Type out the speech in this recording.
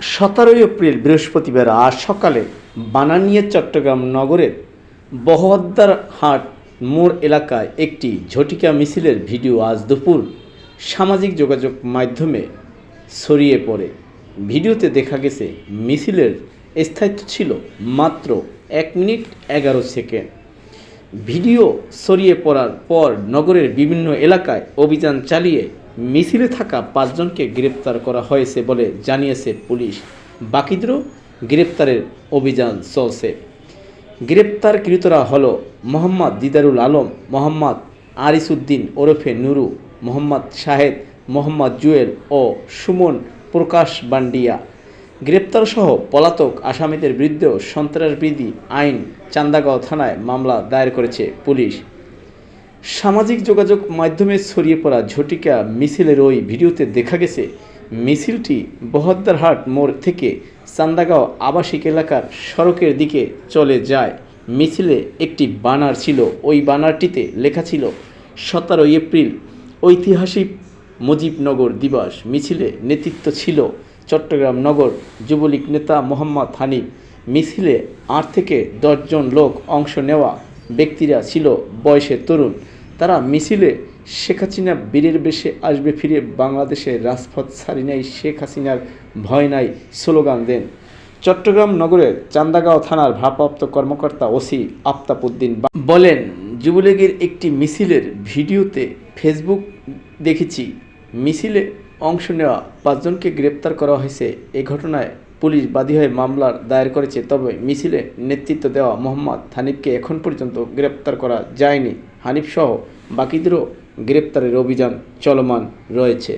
সতেরোই এপ্রিল বৃহস্পতিবার আজ সকালে বানানিয়া, চট্টগ্রাম নগরের বহদ্দার হাট মোড় এলাকায় একটি ঝটিকা মিছিলের ভিডিও আজ দুপুর সামাজিক যোগাযোগ মাধ্যমে ছড়িয়ে পড়ে। ভিডিওতে দেখা গেছে, মিছিলের স্থায়িত্ব ছিল মাত্র এক মিনিট এগারো সেকেন্ড। ভিডিও ছড়িয়ে পড়ার পর নগরের বিভিন্ন এলাকায় অভিযান চালিয়ে মিছিলে থাকা পাঁচজনকে গ্রেপ্তার করা হয়েছে বলে জানিয়েছে পুলিশ। বাকিদেরও গ্রেপ্তারের অভিযান চলছে। গ্রেপ্তারকৃতরা হল মোহাম্মদ দিদারুল আলম, মোহাম্মদ আরিসুদ্দিন ওরফে নুরু, মোহাম্মদ শাহেদ, মোহাম্মদ জুয়েল ও সুমন প্রকাশ বান্ডিয়া। গ্রেপ্তারসহ পলাতক আসামিদের বিরুদ্ধেও সন্ত্রাসবিধি আইন চান্দাগাঁও থানায় মামলা দায়ের করেছে পুলিশ। সামাজিক যোগাযোগ মাধ্যমে ছড়িয়ে পড়া ঝটিকা মিছিলের ওই ভিডিওতে দেখা গেছে, মিছিলটি বহদ্দারহাট মোড় থেকে চান্দাগাঁও আবাসিক এলাকার সড়কের দিকে চলে যায়। মিছিলে একটি বানার ছিল, ওই বানারটিতে লেখা ছিল সতেরো এপ্রিল, ঐতিহাসিক মুজিবনগর দিবস। মিছিলে নেতৃত্ব ছিল চট্টগ্রাম নগর যুবলীগ নেতা মোহাম্মদ হানিফ মিছিলে আট থেকে দশজন লোক অংশ নেওয়া ব্যক্তিরা ছিল বয়সে তরুণ। তারা মিছিলে শেখ হাসিনা বীরের বেশে আসবে ফিরে বাংলাদেশের রাজপথ ছাড়ি নাই, শেখ হাসিনার ভয় নাই স্লোগান দেন। চট্টগ্রাম নগরের চান্দাগাঁও থানার ভারপ্রাপ্ত কর্মকর্তা ওসি আফতাবউদ্দিন বা- বলেন, যুবলীগের একটি মিছিলের ভিডিওতে ফেসবুক দেখেছি। মিছিলে অংশ নেওয়া পাঁচজনকে গ্রেপ্তার করা হয়েছে। এ ঘটনায় পুলিশ বাদী হয়ে মামলার দায়ের করেছে, তবে মিছিলে নেতৃত্ব দেওয়া মোহাম্মদ হানিফকে এখন পর্যন্ত গ্রেপ্তার করা যায়নি। হানিফসহ বাকিদেরও গ্রেপ্তারের অভিযান চলমান রয়েছে।